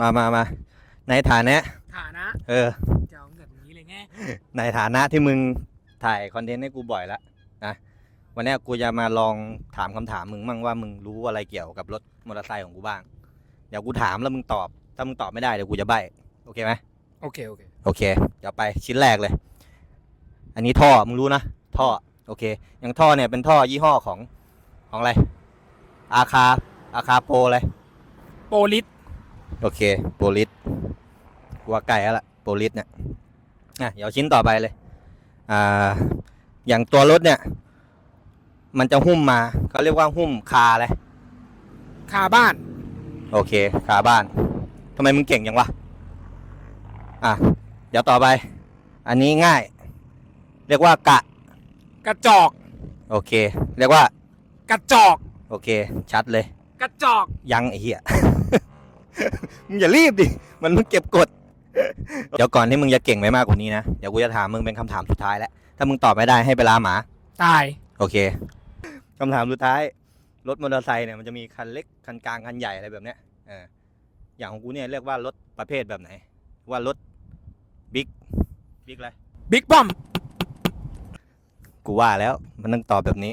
มามามาในฐานะ ฐานะเออ จะเอาแบบนี้เลยไงในฐานะที่มึงถ่ายคอนเทนต์ให้กูบ่อยแล้วนะวันเนี้ยกูจะมาลองถามคำถามมึงมั่งว่ามึงรู้อะไรเกี่ยวกับรถมอเตอร์ไซค์ของกูบ้าง เดี๋ยวกูถามแล้วมึงตอบ ถ้ามึงตอบไม่ได้เดี๋ยวกูจะใบ้โอเคไหมโอเคโอเคโอเคเดี๋ยวไปชิ้นแรกเลย อันนี้ท่อมึงรู้นะท่อโอเค อย่างท่อเนี่ยเป็นท่อยี่ห้อของของอะไรอาคาอาคาโปรอะไรโปลิส โอเค โปรลิสกูว่าใกล้แล้วล่ะ โปรลิสเนี่ยอะเดี๋ยวชิ้นต่อไปเลย อ่า อย่างตัวรถเนี่ย มันจะหุ้มมาเขาเรียกว่าหุ้มคาอะไรคาบ้าน โอเค คาบ้านทำไมมึงเก่งจังวะ อะ เดี๋ยวต่อไป อันนี้ง่าย เรียกว่ากะ กระจอก โอเค เรียกว่า กระจอก โอเค ชัดเลย กระจอก ยังไอ้เหี้ย มึงอย่ารีบดิ มันมึงเก็บกด เดี๋ยวก่อนที่มึงจะเก่งไปมากกว่านี้นะ เดี๋ยวกูจะถามมึงเป็นคำถามสุดท้ายแล้ว ถ้ามึงตอบไม่ได้ให้ไปลาหมา ตาย โอเค คำถามสุดท้าย รถมอเตอร์ไซค์เนี่ยมันจะมีคันเล็ก คันกลาง คันใหญ่อะไรแบบเนี้ยเอออย่างของกูเนี่ยเรียกว่ารถประเภทแบบไหน ว่ารถบิ๊ก บิ๊กอะไร บิ๊กบอม กูว่าแล้วมันต้องตอบแบบนี้